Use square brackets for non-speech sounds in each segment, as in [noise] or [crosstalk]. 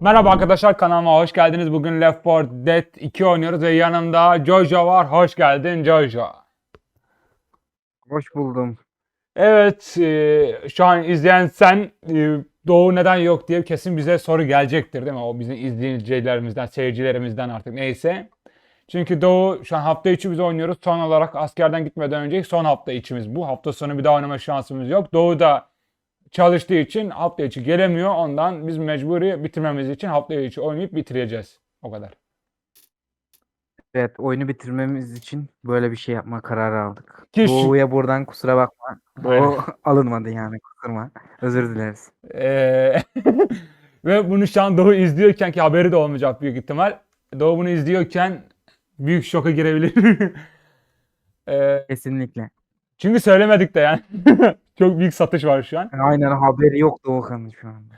Merhaba arkadaşlar kanalıma hoş geldiniz. Bugün Left 4 Dead 2 oynuyoruz ve yanımda Jojo var. Hoş geldin Jojo. Hoş buldum. Evet, e, şu an izleyen sen e, Doğu neden yok diye kesin bize soru gelecektir değil mi? O bizim izleyicilerimizden, seyircilerimizden artık neyse. Çünkü Doğu şu an hafta içi biz oynuyoruz. Son olarak askerden gitmeden önceki son hafta içimiz bu. Hafta sonu bir daha oynama şansımız yok. Doğu da çalıştığı için hafta içi gelemiyor. Ondan biz mecburi bitirmemiz için hafta içi oynayıp bitireceğiz. O kadar. Evet oyunu bitirmemiz için böyle bir şey yapma kararı aldık. Ki Doğu'ya buradan kusura bakma. Doğu [laughs] alınmadı yani kusurma. Özür dileriz. Ee, [laughs] ve bunu şu an Doğu izliyorken ki haberi de olmayacak büyük ihtimal. Doğu bunu izliyorken büyük şoka girebilir. [laughs] Ee, Kesinlikle. Çünkü söylemedik de yani. [laughs] Çok büyük satış var şu an. Aynen haberi yok Doğukan'ın şu anda.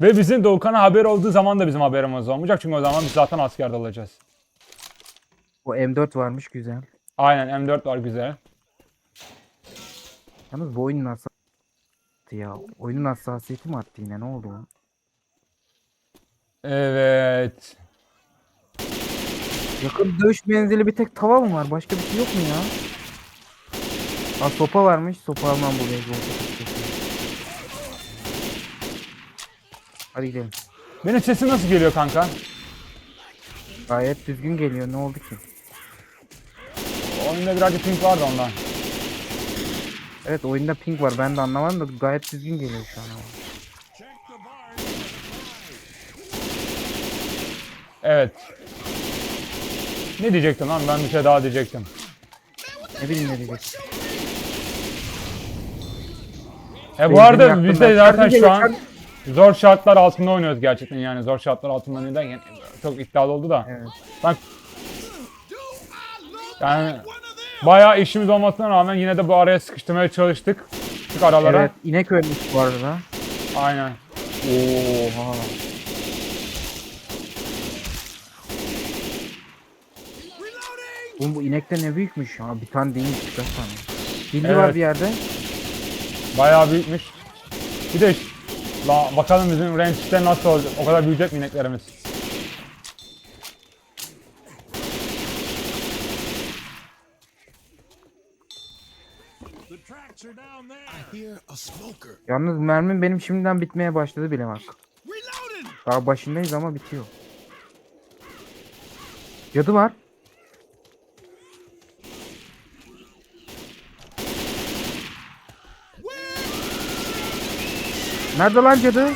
Ve bizim Doğukan'a haber olduğu zaman da bizim haberimiz olmayacak. Çünkü o zaman biz zaten askerde olacağız. O M4 varmış güzel. Aynen M4 var güzel. Yalnız bu oyunun hassasiyeti ya. Oyunun hassasiyeti mi arttı yine ne oldu lan? Evet. Yakın dövüş menzili bir tek tava mı var? Başka bir şey yok mu ya? Ha sopa varmış. Sopa almam buraya. Hadi gidelim. Benim sesim nasıl geliyor kanka? Gayet düzgün geliyor. Ne oldu ki? Oyunda birazcık ping vardı ondan. Evet oyunda ping var. Ben de anlamadım da gayet düzgün geliyor şu an. Evet. Ne diyecektim lan? Ben bir şey daha diyecektim. Ne bileyim ne diyecek. E bu arada biz de zaten şu an zor şartlar altında oynuyoruz gerçekten yani zor şartlar altında derken çok iddialı oldu da. Evet. Ben yani bayağı işimiz olmasına rağmen yine de bu araya sıkıştırmaya çalıştık. Çık aralara. Evet. inek ölmüş bu arada. Aynen. Oha. Oğlum bu inek de ne büyükmüş ya. Bir tane değil kaç tane. Bilgi Evet. var bir yerde. Bayağı büyükmüş. Bir de la, bakalım bizim range'de nasıl olacak. O kadar büyüyecek mi ineklerimiz? Yalnız mermim benim şimdiden bitmeye başladı bile bak. Daha başındayız ama bitiyor. Cadı var. Nerede lan cadı?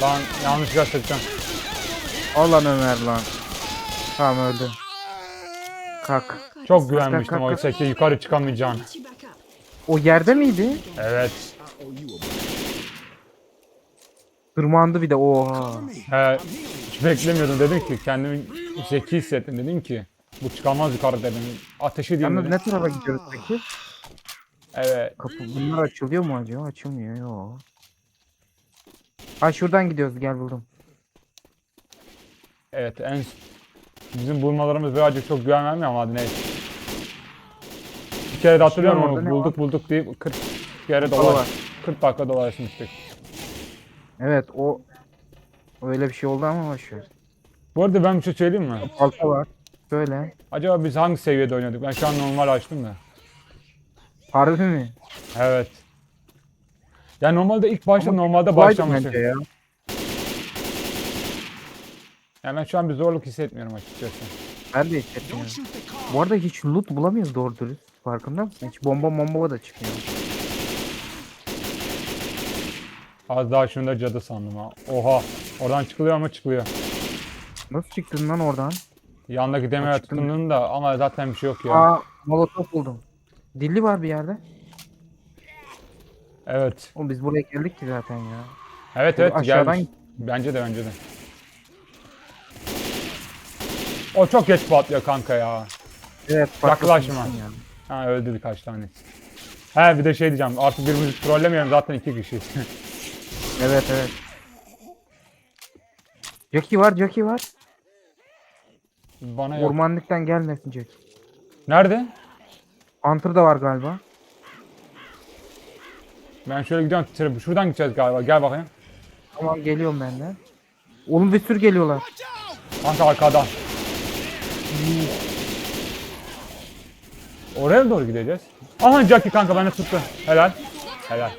Lan yanlışlıkla seçeceğim. Al lan Ömer lan. Tamam öldü. Kalk. Çok güvenmiştim o yüksekte yukarı çıkamayacağını. O yerde miydi? Evet. Tırmandı bir de oha. He, hiç beklemiyordum dedim ki kendimi zeki hissettim dedim ki bu çıkamaz yukarı dedim. Ateşi diyeyim dedim. ne tarafa gidiyoruz peki? Evet. Kapı bunlar açılıyor mu acaba? Açılmıyor yok. Ha şuradan gidiyoruz gel buldum. Evet en bizim bulmalarımız birazcık çok güven vermiyor ama hadi neyse. Bir kere de hatırlıyor musun? Bulduk bulduk deyip 40 kere dolaş. var. 40 dakika dolaşmıştık. Evet o öyle bir şey oldu ama boşver. Bu arada ben bir şey söyleyeyim mi? Balta var. Böyle. Acaba biz hangi seviyede oynuyorduk? Ben şu an normal açtım da. Harbi mi? Evet. Ya normalde ilk başta Ama normalde Kolaydı başlaması. bence ya. Yani ben şu an bir zorluk hissetmiyorum açıkçası. Ben de hissetmiyorum. Bu arada hiç loot bulamıyoruz doğru dürüst. Farkında mısın? Hiç bomba bomba da çıkmıyor. Az daha şunu cadı sandım ha. Oha. Oradan çıkılıyor ama çıkılıyor. Nasıl çıktın lan oradan? Yandaki demire Açtım. tutundum da ama zaten bir şey yok ya. Aa molotof buldum. Dilli var bir yerde. Evet. Oğlum biz buraya geldik ki zaten ya. Evet evet Aşağıdan gelmiş. Bence de bence de. O çok geç patlıyor kanka ya. Evet Yaklaşma. patlasın ya. Ha öldü birkaç tanesi. He bir de şey diyeceğim artık birbirimizi trollemeyelim zaten iki kişiyiz. [laughs] Evet evet. Jackie var Jackie var. Bana yok. Ormanlıktan gelmesin Jackie. Nerede? Hunter da var galiba. Ben şöyle gidiyorum. Şuradan gideceğiz galiba. Gel bakayım. Tamam geliyorum ben de. Oğlum bir sürü geliyorlar. Kanka arkadan. Oraya doğru gideceğiz. Aha Jackie kanka beni tuttu. Helal. Helal.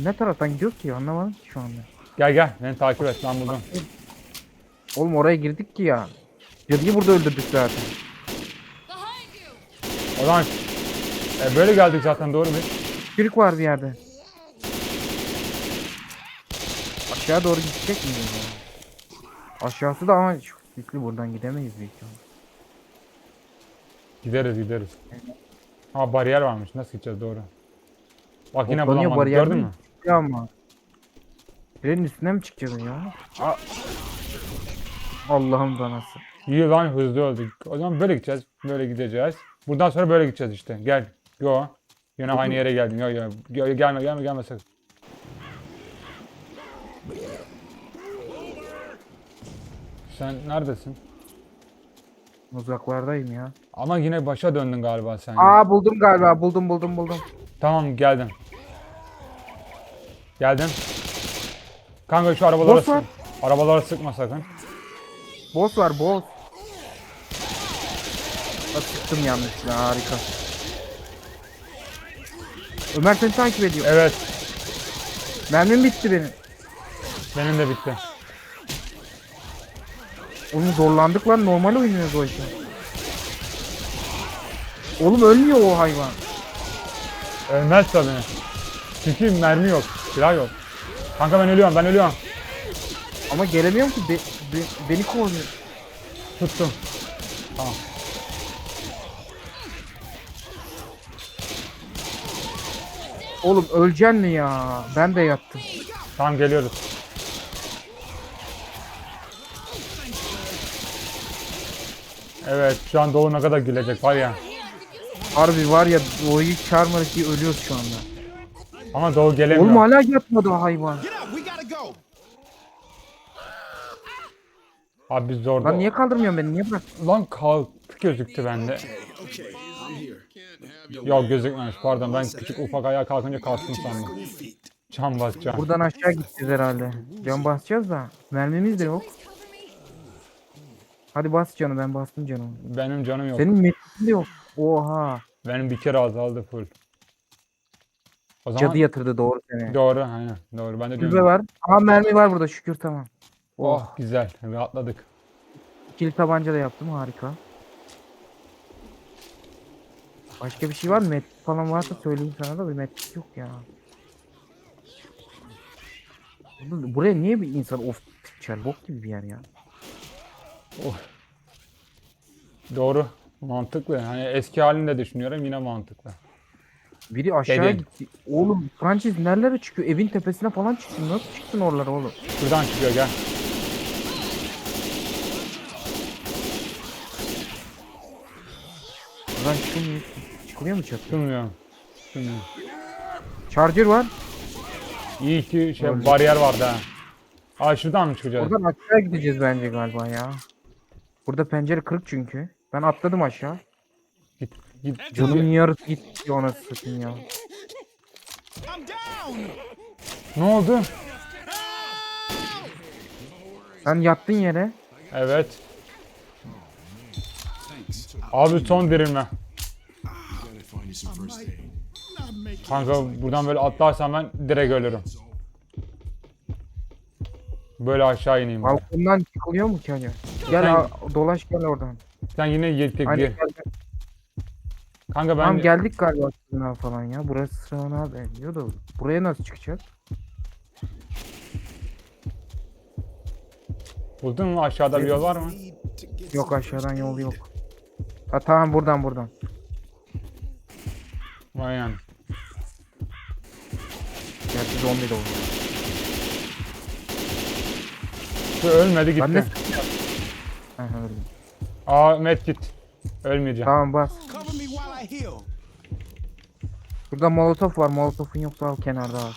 Ne taraftan gidiyoruz ki anlamadım ki şu anda. Gel gel beni takip et ben buldum. Oğlum oraya girdik ki ya. Cadıyı burada öldürdük zaten. O zaman e, böyle geldik zaten doğru mu? Çürük var bir yerde. Aşağı doğru gidecek ya? Aşağısı da ama şu sisli buradan gidemeyiz büyük ihtimalle. Gideriz gideriz. Ama bariyer varmış nasıl gideceğiz doğru. Bak yine Toplanıyor bulamadık bariyer gördün mi? mü? Ya ama. Birenin üstüne mi çıkacağız ya? A- Allah'ım danası. İyi lan hızlı öldük. O zaman böyle gideceğiz. Böyle gideceğiz. Buradan sonra böyle gideceğiz işte. Gel. Yo. Yine aynı yere geldin. Yo yo. Yo, gelme gelme gelme sakın. Sen neredesin? Uzaklardayım ya. Ama yine başa döndün galiba sen. Aa buldum galiba. Buldum buldum buldum. Tamam geldim. Geldim. Kanka şu arabalara Boss var. sık. Arabalara sıkma sakın. Boss var boss. Sıktım yanlışlıkla harika. Ömer seni takip ediyor. Evet. Mermim bitti benim. Benim de bitti. Oğlum zorlandık lan normal oynuyoruz o işi. Oğlum ölmüyor o hayvan. Ölmez tabii. Çünkü mermi yok. Silah yok. Kanka ben ölüyorum ben ölüyorum. Ama gelemiyorum ki be, be- beni kovalıyor. Tuttum. Tamam. Oğlum öleceksin mi ya? Ben de yattım. Tamam geliyoruz. Evet şu an Doğu ne kadar gülecek var ya. Harbi var ya Doğu'yu çağırmadık diye ölüyoruz şu anda. Ama Doğu gelemiyor. Oğlum hala yatmadı o hayvan. Abi biz orada. Lan niye kaldırmıyorsun beni? Niye bırak? Lan kalk gözüktü bende. Yok gözükmemiş pardon ben küçük ufak ayağa kalkınca kalktım sandım. Can basacağım. Buradan aşağı gideceğiz herhalde. Can basacağız da. Mermimiz de yok. Hadi bas canı ben bastım canı. Benim canım yok. Senin metnin de yok. Oha. Benim bir kere azaldı full. O zaman Cadı yatırdı doğru seni. doğru aynen doğru ben de diyorum. var. Aha mermi var burada şükür tamam. Oh güzel rahatladık. İkili tabanca da yaptım harika. Başka bir şey var mı? Met falan varsa söyleyeyim sana da bir met yok ya. Bu- Buraya niye bir insan of çel bok gibi bir yer ya. Doğru mantıklı. Hani eski halinde düşünüyorum yine mantıklı. Biri aşağı Dediğin. gitti. Oğlum Francis nerelere çıkıyor? Evin tepesine falan çıktın. Nasıl çıktın oralara oğlum? Şuradan çıkıyor gel. Buradan çıkılmıyor. Çıkılıyor mu çatı? Bilmiyorum. Bilmiyorum. Charger var. İyi ki şey Öyle. bariyer vardı ha. Aa şuradan mı çıkacağız? Oradan aşağı gideceğiz bence galiba ya. Burada pencere kırık çünkü. Ben atladım aşağı. Git git. Canım yarısı gitti ona satayım ya. Ne oldu? Sen yattın yere. Evet. Abi son dirilme. Kanka buradan böyle atlarsam ben direkt ölürüm. Böyle aşağı ineyim. ben. Balkondan çıkılıyor mu ki acaba? Gel ha, dolaş gel oradan. Sen yine Aynen gir. gel, gel. Kanka ben Tamam geldik galiba sığınağa falan ya. Burası sığınağa benziyor da buraya nasıl çıkacağız? buldun mu aşağıda bir yol var mı? Yok aşağıdan yol yok. Ha tamam buradan buradan. Vay yani. Gerçi zombi de olur. Şu ölmedi Ben de gitti. Öldüm. Aa Met git. Ölmeyeceğim. Tamam bas. Burada molotof var. Molotofun yoksa al kenarda al.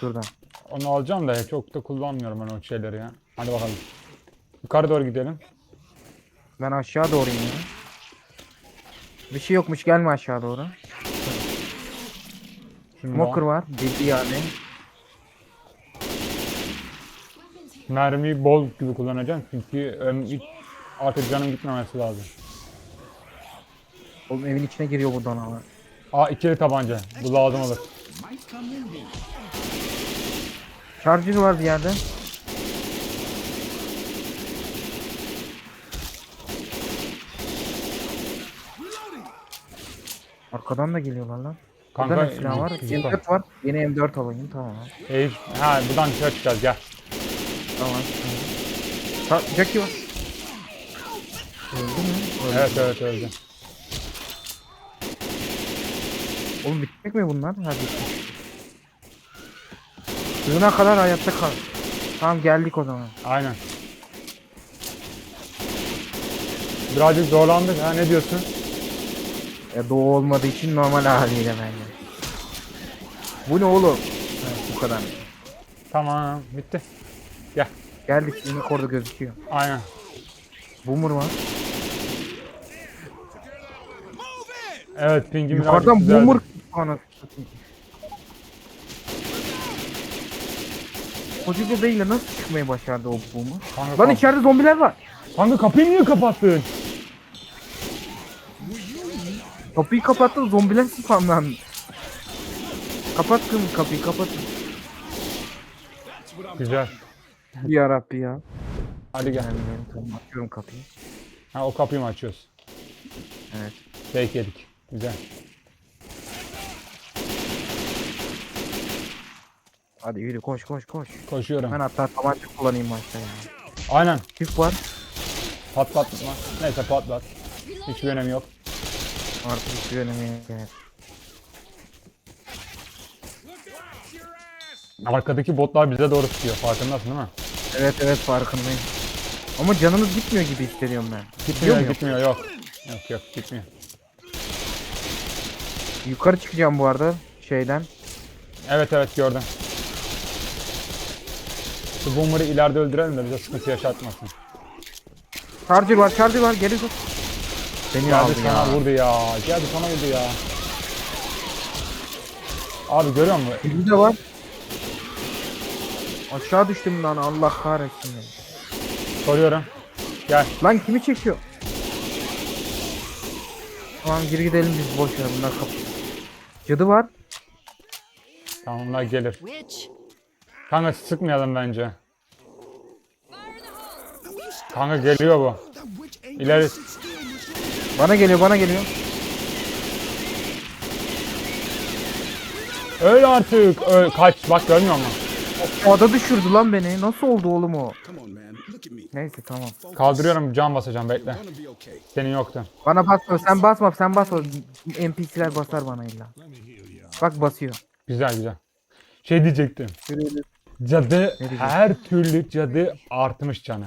Şuradan. Onu alacağım da çok da kullanmıyorum ben o şeyleri ya. Hadi bakalım. Yukarı doğru gidelim. Ben aşağı doğru iniyorum. Bir şey yokmuş gelme aşağı doğru. Şimdi Smoker var. Deli yani. Mermiyi bol gibi kullanacağım çünkü öm- artık canım gitmemesi lazım. Oğlum evin içine giriyor buradan ama. Aa ikili tabanca. Bu lazım olur. Charger var bir yerde. Arkadan da geliyorlar lan. Burada Kanka ne silah var? güzel. M4 var. Yeni M4 alayım tamam. Ey, ha buradan dışarı çıkacağız gel. Tamam. Ta Jackie var. Öldü mü? Öldü. Evet evet öyle. Oğlum bitecek mi bunlar? Hadi. Sığına kadar hayatta kal. Tamam geldik o zaman. Aynen. Birazcık zorlandık ha ne diyorsun? Ya doğu olmadığı için normal haliyle bence. Bu ne oğlum? Ha, bu kadar. Tamam bitti. Geldik şimdi orada gözüküyor. Aynen. Boomer var. Evet pingim Yukarıdan boomer ana. Koca beyle nasıl çıkmayı başardı o boomer? Lan içeride zombiler var. kanka kapıyı niye kapattın? Kapıyı kapattın zombiler spamlandı. Kapattım kapıyı kapattım. Güzel. Ya Rabbi ya. Hadi gel. Açıyorum kapıyı. Ha o kapıyı mı açıyoruz? Evet. Fake yedik. Güzel. Hadi yürü koş koş koş. Koşuyorum. Ben hatta tabanca kullanayım maçta ya. Aynen. Tüp var. Patlatma. Neyse patlat. Hiçbir önemi yok. Artık önemi yok. Evet. Arkadaki botlar bize doğru tutuyor. Farkındasın değil mi? Evet evet farkındayım. Ama canımız gitmiyor gibi hissediyorum ben. Gitmiyor, mu? gitmiyor yok. Yok yok gitmiyor. Yukarı çıkacağım bu arada şeyden. Evet evet gördüm. Şu boomer'ı ileride öldürelim de bize sıkıntı yaşatmasın. Charger var charger var geri dur. Beni Geldi aldı sana ya. vurdu ya. Geldi sana vurdu ya. Abi görüyor musun? Bizde var. Aşağı düştüm lan Allah kahretsin beni. Soruyorum. Gel. Lan kimi çekiyor? Tamam geri gidelim biz boş ver bunlar kapı. Cadı var. Tamam onlar gelir. Witch. Kanka sıkmayalım bence. Kanka geliyor bu. İleri. Bana geliyor bana geliyor. Öl artık. Öl. Kaç. Bak görmüyor musun? Ada düşürdü lan beni. Nasıl oldu oğlum o? Neyse tamam. Kaldırıyorum can basacağım bekle. Senin yoktu. Bana basma sen basma sen basma. NPC'ler basar bana illa. Bak basıyor. Güzel güzel. Şey diyecektim. Cadı her türlü cadı artmış canı.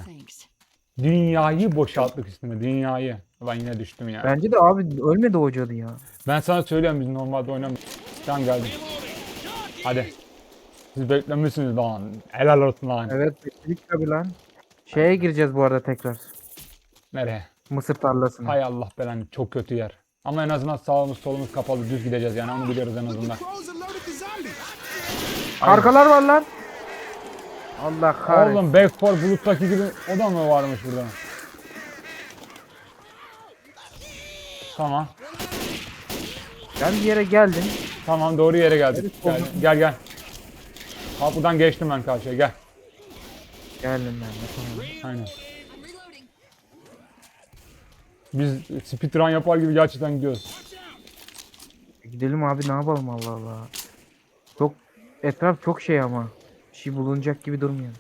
Dünyayı boşalttık üstüme dünyayı. Ulan yine düştüm ya. Ben, Bence de abi ölmedi o cadı ya. sana söylüyorum biz normalde oynamıyoruz. Can geldi. Hadi. Siz beklemişsiniz lan. Helal olsun lan. Evet bekledik tabi lan. Şeye gireceğiz bu arada tekrar. Nereye? Mısır tarlasına. Hay Allah belanı çok kötü yer. Ama en azından sağımız solumuz kapalı düz gideceğiz yani onu biliyoruz en azından. Arkalar var lan. Allah kahretsin. Oğlum Back for Blood'daki gibi o da mı varmış burada? Tamam. Ben bir yere geldim. Tamam doğru yere geldik. Gel gel. gel. Ha buradan geçtim ben karşıya gel. Geldim ben de tamam. Aynen. Biz speedrun yapar gibi gerçekten gidiyoruz. Gidelim abi ne yapalım Allah Allah. Çok etraf çok şey ama. Bir şey bulunacak gibi durmuyor.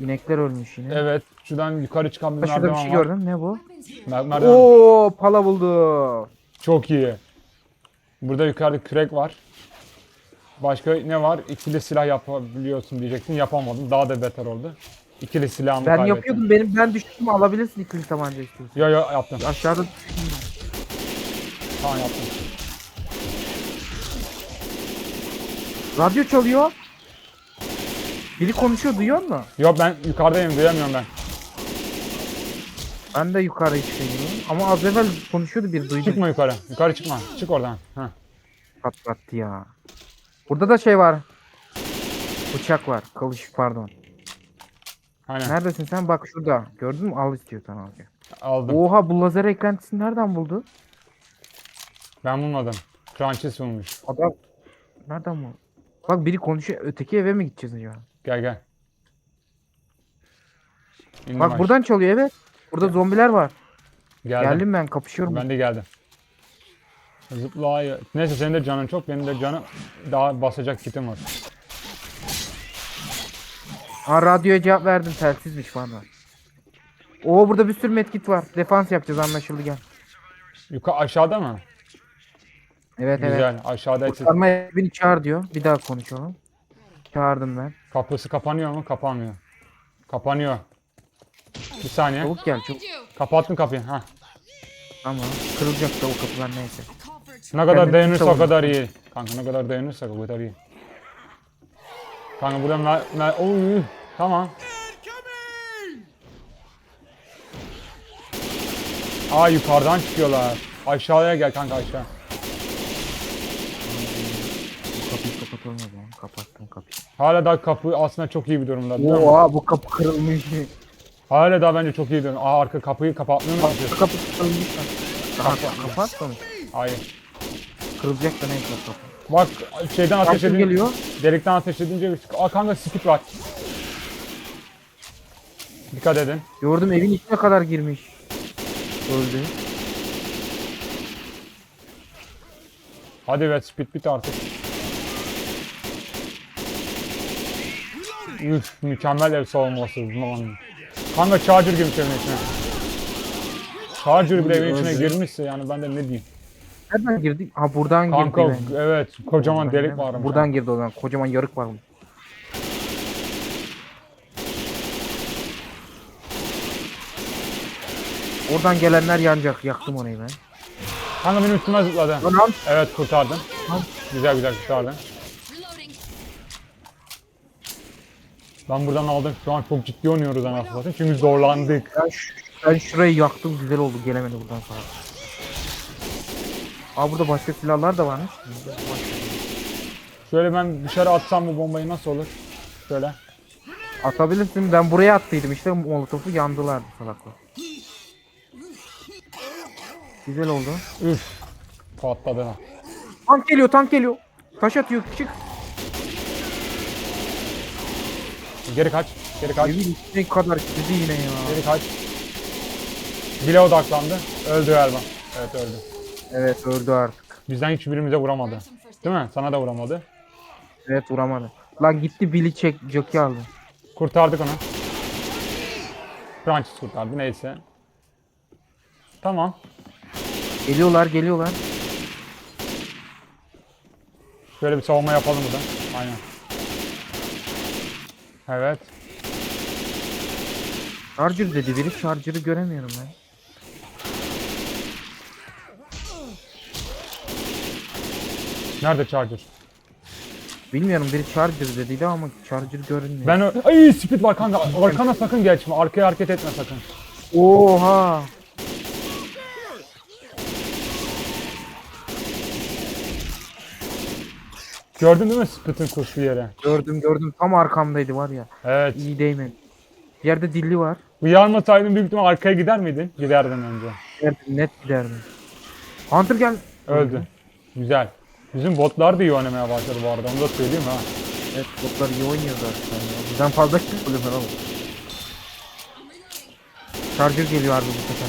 İnekler ölmüş yine. Evet şuradan yukarı çıkan bir Ha, Şurada bir merdiven şey var. gördüm. Ne bu? Mer- merdiven. Oo pala buldu. Çok iyi. Burada yukarıda kürek var. Başka ne var? İkili silah yapabiliyorsun diyecektin. Yapamadım. Daha da beter oldu. İkili silahımı Ben kaybettim. yapıyordum. Benim ben düştüm alabilirsin ikili tabanca istiyorsan. Yo yo yaptım. Aşağıda Tamam yaptım. radyo çalıyor. Biri konuşuyor duyuyor musun? Yok ben yukarıdayım duyamıyorum ben. Ben de yukarı çıkıyorum. Ama az evvel konuşuyordu bir duydum. Çıkma yukarı. Yukarı çıkma. Çık oradan. Heh. Patlattı ya. Burada da şey var. Bıçak var. Kılıç pardon. Aynen. Neredesin sen? Bak şurada. Gördün mü? Al istiyorsan al. Aldım. Oha bu lazer eklentisini nereden buldu? Ben bulmadım. Crunches bulmuş. Adam nereden bu? Bak biri konuşuyor. Öteki eve mi gideceğiz acaba? Gel gel. İndim Bak aşağı. buradan çalıyor evet. Burada zombiler var. geldim. Geldim ben kapışıyorum. Ben de geldim. Zıpla. Neyse senin de canın çok. Benim de canım daha basacak kitim var. Ha radyoya cevap verdim telsizmiş falan. Oo burada bir sürü medkit var. Defans yapacağız anlaşıldı gel. Yukarı aşağıda mı? Evet evet. Güzel. Aşağıda eksi- Kurtarma ekibini çağır diyor. Bir daha konuşalım. Çağırdım ben. Kapısı kapanıyor mu? Kapanmıyor. Kapanıyor. Bir saniye. Çabuk gel çabuk. Kapattım kapıyı. Ha. Tamam. Kırılacak da o kapılar neyse. Ne kadar Kendini dayanırsa o savun. kadar iyi. Kanka ne kadar dayanırsa o kadar iyi. Kanka burada mer mer Oy, tamam. Aa yukarıdan çıkıyorlar. Aşağıya gel kanka aşağı. Bu kapıyı kapatalım o zaman. Kapattım kapıyı. Hala daha kapı aslında çok iyi bir durumda. biliyor musun? Oha bu kapı kırılmış. Hala daha bence çok iyi bir durumda. Aa arka kapıyı kapatmıyor mu? Kapı kapı kırılmış. Daha kapat sonuç. Hayır. Kırılacak da neyse kapı. Bak şeyden ateş Kapı edince, geliyor. delikten ateş edince, aa kanka speed var. Dikkat edin. Gördüm evin içine kadar girmiş. Öldü. Hadi be speed bit artık. Üf mükemmel ev savunması. Kanka charger girmiş evin içine. Charger bile evin içine girmişse yani ben de ne diyeyim. Nereden girdi? Ha buradan Kanka girdi. bence. evet kocaman Buradan delik var. Buradan girdi o zaman. Kocaman yarık var. Oradan gelenler yanacak. Yaktım orayı ben. Kanka benim üstüme zıpladı. Lan. Evet kurtardın. Lan. Güzel güzel kurtardın. Ben buradan aldım. Şu an çok ciddi oynuyoruz anasını satayım. Çünkü zorlandık. Ben, ben şurayı yaktım. Güzel oldu. Gelemedi buradan sonra. Aa burada başka silahlar da varmış. Şöyle ben dışarı atsam bu bombayı nasıl olur? Şöyle. Atabilirsin. Ben buraya attıydım işte molotofu yandılar salaklar. Güzel oldu. Üf. Patladı. ha. Tank geliyor tank geliyor. Taş atıyor çık. Geri kaç. Geri kaç. Evin içine kadar gitti yine ya. Geri kaç. Bile odaklandı. Öldü galiba. Evet öldü. Evet öldü artık. Bizden hiçbirimize vuramadı. Değil mi? Sana da vuramadı. Evet vuramadı. Lan gitti Billy çek jockey aldı. Kurtardık onu. Francis kurtardı neyse. Tamam. Geliyorlar geliyorlar. Şöyle bir savunma yapalım burada. Aynen. Evet. Charger dedi biri Charger'ı göremiyorum ben. Nerede Charger? Bilmiyorum biri Charger dediydi ama Charger görünmüyor. Ben ö- Ay speed var kanka. Arkana sakın geçme. Arkaya hareket etme sakın. Oha. Gördün değil mi Speed'in kurşu yere? Gördüm gördüm tam arkamdaydı var ya. Evet. İyi değmedi. Bir yerde dilli var. Bu yarmasaydın büyük ihtimal arkaya gider miydin? Giderdin önce. Evet, net giderdi. Hunter gel. Öldü. Güzel. Bizim botlar da iyi oynamaya başladı bu arada. Onu da söyleyeyim ha. Evet botlar iyi oynuyor zaten ya. Bizden fazla kill oluyor oğlum. Charger geliyor abi bu sefer.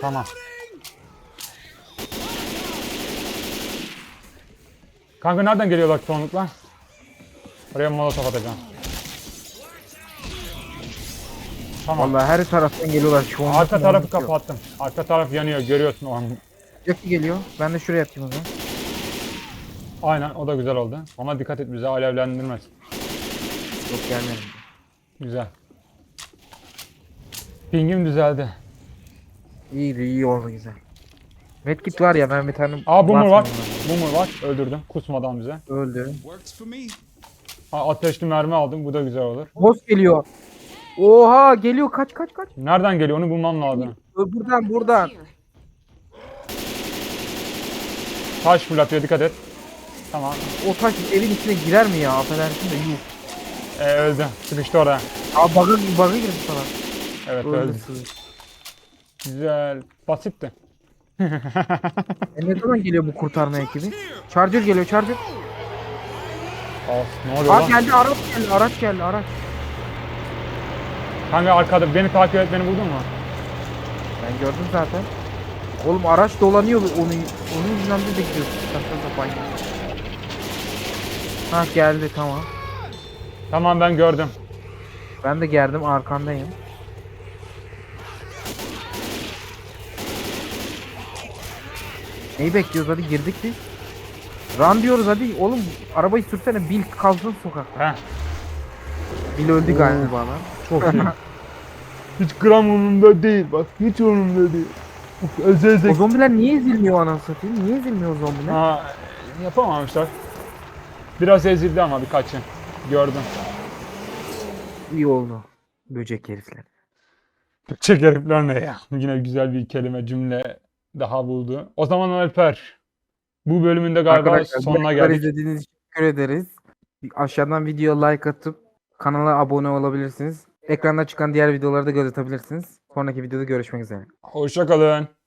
Tamam. Kanka nereden geliyorlar çoğunlukla? Oraya molotof atacağım. Tamam. Vallahi her taraftan geliyorlar an. Arka tarafı kapattım. Arka taraf yanıyor. Görüyorsun o an. Jockey geliyor. Ben de şuraya atayım o zaman. Aynen o da güzel oldu. Ama dikkat et bize alevlendirmez. Yok gelmedi. Güzel. Pingim düzeldi. İyi iyi oldu güzel. Medkit var ya ben bir tane Aa boomer var. basmayayım Boomer var. Öldürdüm. Kusmadan bize. Öldü. Aa, ateşli mermi aldım. Bu da güzel olur. Boss geliyor. Oha geliyor kaç kaç kaç. Nereden geliyor onu bulmam lazım. Buradan buradan. Taş fırlatıyor dikkat et. Tamam. O taş evin içine girer mi ya? Affedersin de yuh. E, öldü. Sıkıştı orada. Aa bug'a bug'a girdi falan. Evet Öldü. öldü. Güzel. Basitti. E ne zaman geliyor bu kurtarma ekibi? Charger geliyor Charger. Of, ne oluyor Aa lan? geldi araç geldi araç geldi araç. Kanka arkada beni takip et beni buldun mu? Ben gördüm zaten. Oğlum araç dolanıyor onun onun yüzünden de gidiyoruz. Saçma sapan. Ha geldi tamam. Tamam ben gördüm. Ben de geldim arkandayım. Neyi bekliyoruz hadi girdik biz. Run diyoruz hadi oğlum arabayı sürsene Bill kalsın sokakta. Heh. Bill öldü galiba lan. Çok iyi. [laughs] hiç gram umurumda değil bak. Hiç umurumda değil. Uf, Özel O zombiler niye ezilmiyor anasını satayım? Niye ezilmiyor o zombiler? Ha, yapamamışlar. Biraz ezildi ama birkaçı. Gördüm. İyi oldu. Böcek herifler. Çek herifler ne ya? Yine güzel bir kelime cümle daha buldu. O zaman Alper. Bu bölümün de galiba Arkadaşlar sonuna geldik. izlediğiniz için teşekkür ederiz. Aşağıdan video like atıp kanala abone olabilirsiniz. Ekranda çıkan diğer videoları da göz atabilirsiniz. Sonraki videoda görüşmek üzere. Hoşçakalın.